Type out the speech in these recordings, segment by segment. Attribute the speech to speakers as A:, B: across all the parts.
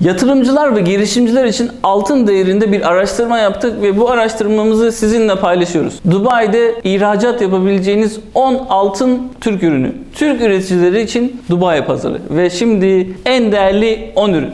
A: Yatırımcılar ve girişimciler için altın değerinde bir araştırma yaptık ve bu araştırmamızı sizinle paylaşıyoruz. Dubai'de ihracat yapabileceğiniz 10 altın Türk ürünü. Türk üreticileri için Dubai pazarı ve şimdi en değerli 10 ürün.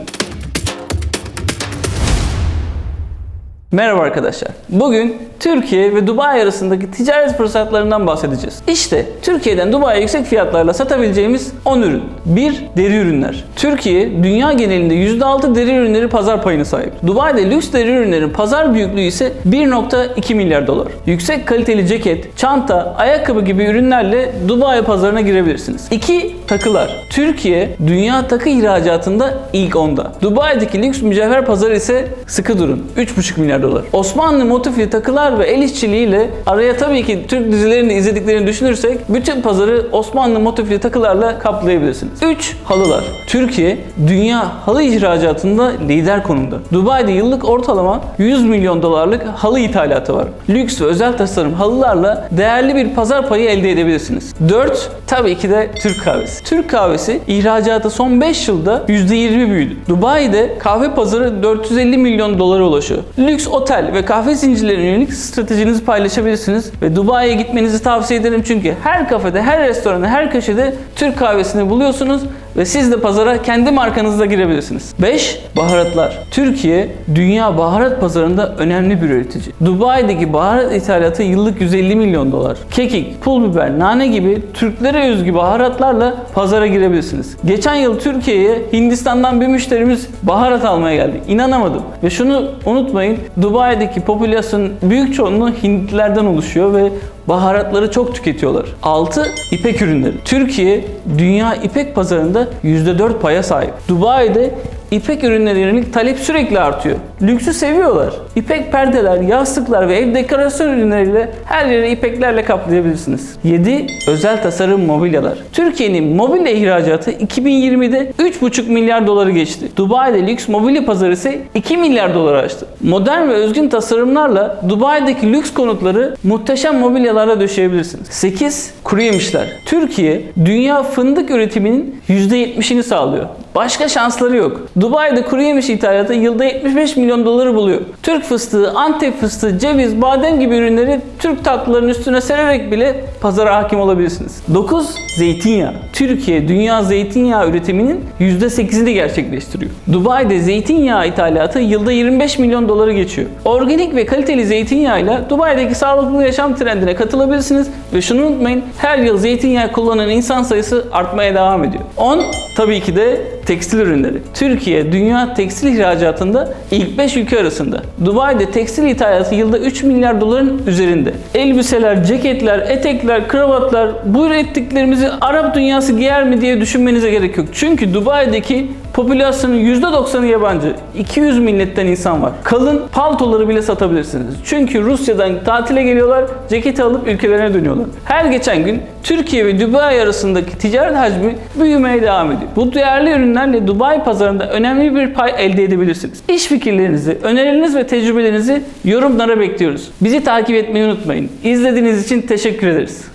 A: Merhaba arkadaşlar. Bugün Türkiye ve Dubai arasındaki ticaret fırsatlarından bahsedeceğiz. İşte Türkiye'den Dubai'ye yüksek fiyatlarla satabileceğimiz 10 ürün. 1. Deri ürünler. Türkiye dünya genelinde %6 deri ürünleri pazar payına sahip. Dubai'de lüks deri ürünlerin pazar büyüklüğü ise 1.2 milyar dolar. Yüksek kaliteli ceket, çanta, ayakkabı gibi ürünlerle Dubai pazarına girebilirsiniz. 2. Takılar. Türkiye dünya takı ihracatında ilk onda. Dubai'deki lüks mücevher pazarı ise sıkı durun 3.5 milyar dolar. Osmanlı motifli takılar ve el işçiliğiyle araya tabii ki Türk dizilerini izlediklerini düşünürsek bütün pazarı Osmanlı motifli takılarla kaplayabilirsiniz. 3. Halılar. Türkiye dünya halı ihracatında lider konumda. Dubai'de yıllık ortalama 100 milyon dolarlık halı ithalatı var. Lüks ve özel tasarım halılarla değerli bir pazar payı elde edebilirsiniz. 4. Tabii ki de Türk kahvesi. Türk kahvesi ihracatı son 5 yılda %20 büyüdü. Dubai'de kahve pazarı 450 milyon dolara ulaşıyor. Lüks otel ve kahve zincirlerine yönelik stratejinizi paylaşabilirsiniz. Ve Dubai'ye gitmenizi tavsiye ederim çünkü her kafede, her restoranda, her köşede Türk kahvesini buluyorsunuz ve siz de pazara kendi markanızla girebilirsiniz. 5. Baharatlar. Türkiye dünya baharat pazarında önemli bir üretici. Dubai'deki baharat ithalatı yıllık 150 milyon dolar. Kekik, pul biber, nane gibi Türklere özgü baharatlarla pazara girebilirsiniz. Geçen yıl Türkiye'ye Hindistan'dan bir müşterimiz baharat almaya geldi. İnanamadım. Ve şunu unutmayın. Dubai'deki popülasyon büyük çoğunluğu Hintlilerden oluşuyor ve baharatları çok tüketiyorlar. 6. İpek ürünleri. Türkiye dünya ipek pazarında %4 paya sahip. Dubai'de İpek ürünlerine yönelik talep sürekli artıyor. Lüksü seviyorlar. İpek perdeler, yastıklar ve ev dekorasyon ürünleriyle her yeri ipeklerle kaplayabilirsiniz. 7. Özel tasarım mobilyalar. Türkiye'nin mobilya ihracatı 2020'de 3,5 milyar doları geçti. Dubai'de lüks mobilya pazarı ise 2 milyar doları aştı. Modern ve özgün tasarımlarla Dubai'deki lüks konutları muhteşem mobilyalarla döşeyebilirsiniz. 8. Kuru yemişler. Türkiye dünya fındık üretiminin %70'ini sağlıyor. Başka şansları yok. Dubai'de kuru yemiş ithalatı yılda 75 milyon doları buluyor. Türk fıstığı, Antep fıstığı, ceviz, badem gibi ürünleri Türk tatlılarının üstüne sererek bile pazara hakim olabilirsiniz. 9. Zeytinyağı. Türkiye dünya zeytinyağı üretiminin %8'ini gerçekleştiriyor. Dubai'de zeytinyağı ithalatı yılda 25 milyon doları geçiyor. Organik ve kaliteli zeytinyağıyla Dubai'deki sağlıklı yaşam trendine katılabilirsiniz ve şunu unutmayın her yıl zeytinyağı kullanan insan sayısı artmaya devam ediyor. 10. Tabii ki de tekstil ürünleri. Türkiye dünya tekstil ihracatında ilk 5 ülke arasında. Dubai'de tekstil ithalatı yılda 3 milyar doların üzerinde. Elbiseler, ceketler, etekler, kravatlar bu ürettiklerimizi Arap dünyası giyer mi diye düşünmenize gerek yok. Çünkü Dubai'deki popülasyonun %90'ı yabancı. 200 milletten insan var. Kalın paltoları bile satabilirsiniz. Çünkü Rusya'dan tatile geliyorlar, ceketi alıp ülkelerine dönüyorlar. Her geçen gün Türkiye ve Dubai arasındaki ticaret hacmi büyümeye devam ediyor. Bu değerli ürünlerle Dubai pazarında önemli bir pay elde edebilirsiniz. İş fikirlerinizi, önerilerinizi ve tecrübelerinizi yorumlara bekliyoruz. Bizi takip etmeyi unutmayın. İzlediğiniz için teşekkür ederiz.